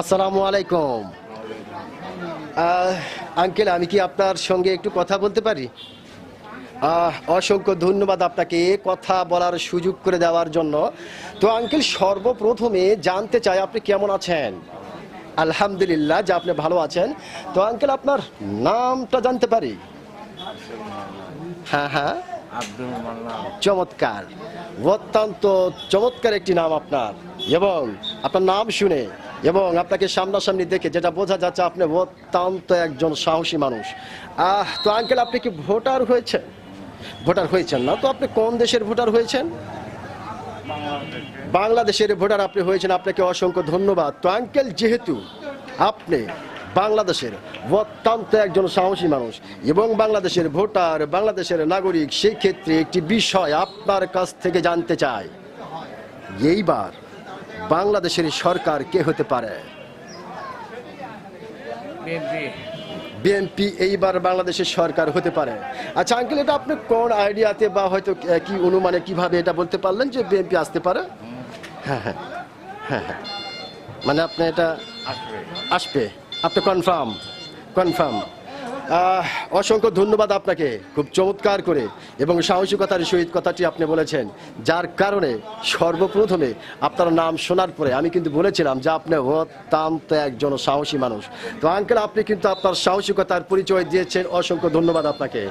আসসালামু আলাইকুম। আঙ্কেল আমি কি আপনার সঙ্গে একটু কথা বলতে পারি? অসংখ্য ধন্যবাদ আপনাকে কথা বলার সুযোগ করে দেওয়ার জন্য। তো আঙ্কেল সর্বপ্রথমে জানতে চাই আপনি কেমন আছেন? আলহামদুলিল্লাহ যে আপনি ভালো আছেন। তো আঙ্কেল আপনার নামটা জানতে পারি? হ্যাঁ হ্যাঁ। চমৎকার। অত্যন্ত চমৎকার একটি নাম আপনার। এবং আপনার নাম শুনে এবং আপনাকে সামনাসামনি দেখে যেটা বোঝা যাচ্ছে, আপনি অত্যন্ত একজন সাহসী মানুষ। আহ, তো আঙ্কেল আপনি কি ভোটার হয়েছে ভোটার হয়েছেন না। তো আপনি কোন দেশের ভোটার হয়েছেন? বাংলাদেশের ভোটার আপনি হয়েছেন। আপনাকে অসংখ্য ধন্যবাদ। তো আঙ্কেল যেহেতু আপনি বাংলাদেশের অত্যন্ত একজন সাহসী মানুষ এবং বাংলাদেশের ভোটার, বাংলাদেশের নাগরিক, সেই ক্ষেত্রে একটি বিষয় আপনার কাছ থেকে জানতে চাই। এইবার বাংলাদেশের সরকার কে হতে পারে? বিএনপি। এইবার বাংলাদেশের সরকার হতে পারে। আচ্ছা আঙ্কেল এটা আপনি কোন আইডিয়াতে বা হয়তো কি অনুমানে কীভাবে এটা বলতে পারলেন যে বিএনপি আসতে পারে? হ্যাঁ হ্যাঁ হ্যাঁ হ্যাঁ। মানে আপনি এটা আসবে। আসবে। আপনি কনফার্ম কনফার্ম অসংখ্য ধন্যবাদ আপনাকে, খুব চমৎকার করে। এবং সাহসিকতার সহিত কথাটি আপনি বলেছেন, যার কারণে সর্বপ্রথমে আপনার নাম শোনার পরে আমি কিন্তু বলেছিলাম যে আপনি অত্যন্ত একজন সাহসী মানুষ। তো আঙ্কেল আপনি কিন্তু আপনার সাহসিকতার পরিচয় দিয়েছেন। অসংখ্য ধন্যবাদ আপনাকে।